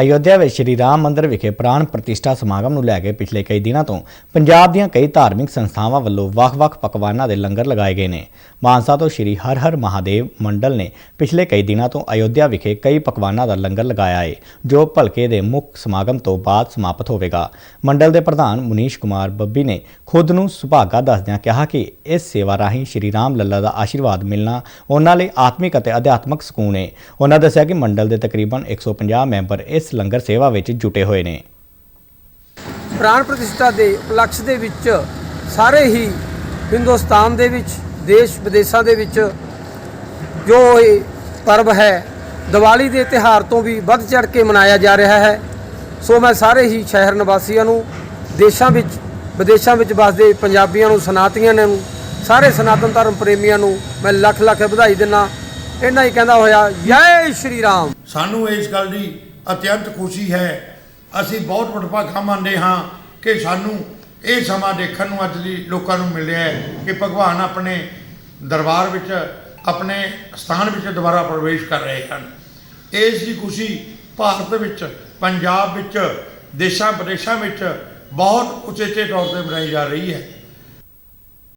ਅਯੋਧਿਆ ਵਿੱਚ ਸ਼੍ਰੀ ਰਾਮ ਮੰਦਿਰ ਵਿਖੇ ਪ੍ਰਾਣ ਪ੍ਰਤਿਸ਼ਠਾ ਸਮਾਗਮ ਨੂੰ ਲੈ ਕੇ ਪਿਛਲੇ ਕਈ ਦਿਨਾਂ ਤੋਂ ਪੰਜਾਬ ਦੀਆਂ ਕਈ ਧਾਰਮਿਕ ਸੰਸਥਾਵਾਂ ਵੱਲੋਂ ਵੱਖ-ਵੱਖ ਪਕਵਾਨਾਂ ਦੇ ਲੰਗਰ ਲਗਾਏ ਗਏ ਨੇ। ਮਾਨਸਾ ਤੋਂ ਸ਼੍ਰੀ ਹਰ ਹਰ ਮਹਾਦੇਵ ਮੰਡਲ ਨੇ ਪਿਛਲੇ ਕਈ ਦਿਨਾਂ ਤੋਂ ਅਯੋਧਿਆ ਵਿਖੇ ਕਈ ਪਕਵਾਨਾਂ ਦਾ ਲੰਗਰ ਲਗਾਇਆ ਹੈ ਜੋ ਭਲਕੇ ਦੇ ਮੁੱਖ ਸਮਾਗਮ ਤੋਂ ਬਾਅਦ ਸਮਾਪਤ ਹੋਵੇਗਾ। ਮੰਡਲ ਦੇ ਪ੍ਰਧਾਨ ਮੁਨੀਸ਼ ਕੁਮਾਰ ਬੱਬੀ ਨੇ ਖੁਦ ਨੂੰ ਸੁਭਾਗਾ ਦੱਸਦਿਆਂ ਕਿਹਾ ਕਿ ਇਸ ਸੇਵਾ ਰਾਹੀਂ ਸ਼੍ਰੀ ਰਾਮ ਲੱਲਾ ਦਾ ਆਸ਼ੀਰਵਾਦ ਮਿਲਣਾ ਉਹਨਾਂ ਲਈ ਆਤਮਿਕ ਅਤੇ ਅਧਿਆਤਮਕ ਸਕੂਨ ਹੈ ਉਹਨਾਂ ਦੱਸਿਆ ਕਿ ਮੰਡਲ ਦੇ ਤਕਰੀਬਨ 150 ਮੈਂਬਰ ਇਸ ਲੰਗਰ ਸੇਵਾ ਵਿੱਚ ਜੁਟੇ ਹੋਏ ਨੇ। ਪ੍ਰਾਣ ਪ੍ਰਤਿਸ਼ਠਾ ਦੇ ਉਪਲਕਸ਼ ਦੇ ਵਿੱਚ ਸਾਰੇ ਹੀ ਹਿੰਦੁਸਤਾਨ ਦੇ ਵਿੱਚ ਦੇਸ਼ ਵਿਦੇਸ਼ਾਂ ਦੇ ਵਿੱਚ ਜੋ ਇਹ ਪਰਬ ਹੈ ਦੀਵਾਲੀ ਦੇ ਤਿਹਾਰ ਤੋਂ ਵੀ ਵੱਧ ਚੜ ਕੇ ਮਨਾਇਆ ਜਾ ਰਿਹਾ ਹੈ। ਸੋ ਮੈਂ ਸਾਰੇ ਹੀ ਸ਼ਹਿਰ ਨਿਵਾਸੀਆਂ ਨੂੰ ਦੇਸ਼ਾਂ ਵਿੱਚ ਵਿਦੇਸ਼ਾਂ ਵਿੱਚ ਵਸਦੇ ਪੰਜਾਬੀਆਂ ਨੂੰ ਸਨਾਤਨੀਆਂ ਨੂੰ ਸਾਰੇ ਸਨਾਤਨ ਧਰਮ ਪ੍ਰੇਮੀਆਂ ਨੂੰ ਮੈਂ ਲੱਖ ਲੱਖ ਵਧਾਈ ਦਿੰਦਾ। ਇਹਨਾਂ ਹੀ ਕਹਿੰਦਾ ਹੋਇਆ ਜੈ ਸ਼੍ਰੀ ਰਾਮ। ਸਾਨੂੰ ਇਸ ਗੱਲ ਦੀ ਅਤਿਅੰਤ ਖੁਸ਼ੀ ਹੈ। ਅਸੀਂ ਬਹੁਤ ਵਡਭਾਗਾ ਮੰਨਦੇ ਹਾਂ ਕਿ ਸਾਨੂੰ ਇਹ ਸਮਾਂ ਦੇਖਣ ਨੂੰ ਅੱਜ ਦੀ ਲੋਕਾਂ ਨੂੰ ਮਿਲਿਆ ਹੈ ਕਿ ਭਗਵਾਨ ਆਪਣੇ ਦਰਬਾਰ ਵਿੱਚ, ਆਪਣੇ ਸਥਾਨ ਵਿੱਚ ਦੁਬਾਰਾ ਪ੍ਰਵੇਸ਼ ਕਰ ਰਹੇ ਹਨ। ਇਸ ਦੀ ਖੁਸ਼ੀ ਭਾਰਤ ਵਿੱਚ, ਪੰਜਾਬ ਵਿੱਚ ਦੇਸ਼ਾਂ ਵਿਦੇਸ਼ਾਂ ਵਿੱਚ ਬਹੁਤ ਉਚੇਚੇ ਤੌਰ ਤੇ ਮਨਾਈ ਜਾ ਰਹੀ ਹੈ।